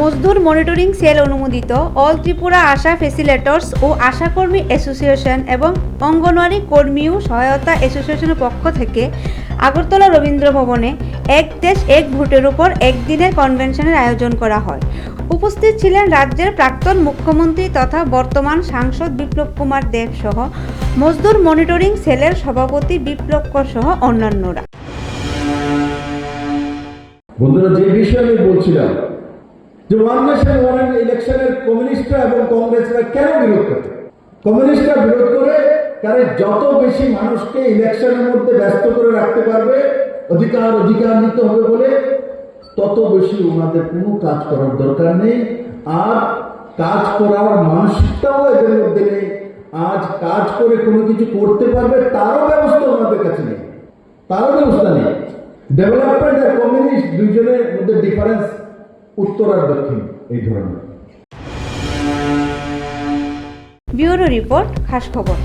মজদুর monitoring cell অনুমোদিত, all Tripura আশা facilitators ও আশাকর্মী অ্যাসোসিয়েশন এবং অঙ্গনওয়াড়ি কর্মী ও সহায়তা অ্যাসোসিয়েশনের পক্ষ থেকে আগরতলা রবীন্দ্র ভবনে এক দেশ, এক ভোটের উপর একদিনের কনভেনশনের আয়োজন করা হয়। উপস্থিত ছিলেন রাজ্যের প্রাক্তন মুখ্যমন্ত্রী তথা বর্তমান সাংসদ বিপ্লব কুমার দেব সহ মজদুর মনিটরিং সেলের সভাপতি বিপ্লব সহ অন্যান্যরা। বন্ধুরা, যে বিষয়ে আমি বলছিলাম যে ওয়ান নেশন ওয়ান ইলেকশনের কমিউনিস্টরা এবং কংগ্রেসরা কেন বিরোধ করে? কমিউনিস্টরা বিরোধ করে কারণ যত বেশি মানুষকে ইলেকশনের মধ্যে ব্যস্ত করে রাখতে পারবে, অধিকার অধিকার নিতে হবে বলে, তত বেশি ওনাদের কোনো কাজ করার দরকার নেই। আর কাজ করার মানসিকতাও এদের মধ্যে নেই। আজ কাজ করে কোনো কিছু করতে পারবে, তারও ব্যবস্থা ওনাদের কাছে নেই। তারও ব্যবস্থা নেই। ডেভেলপমেন্ট আর কমিউনিস্ট দুইজনের মধ্যে ডিফারেন্স উত্তর আর দক্ষিণ এই ধরনের। ব্যুরো রিপোর্ট খাস খবর।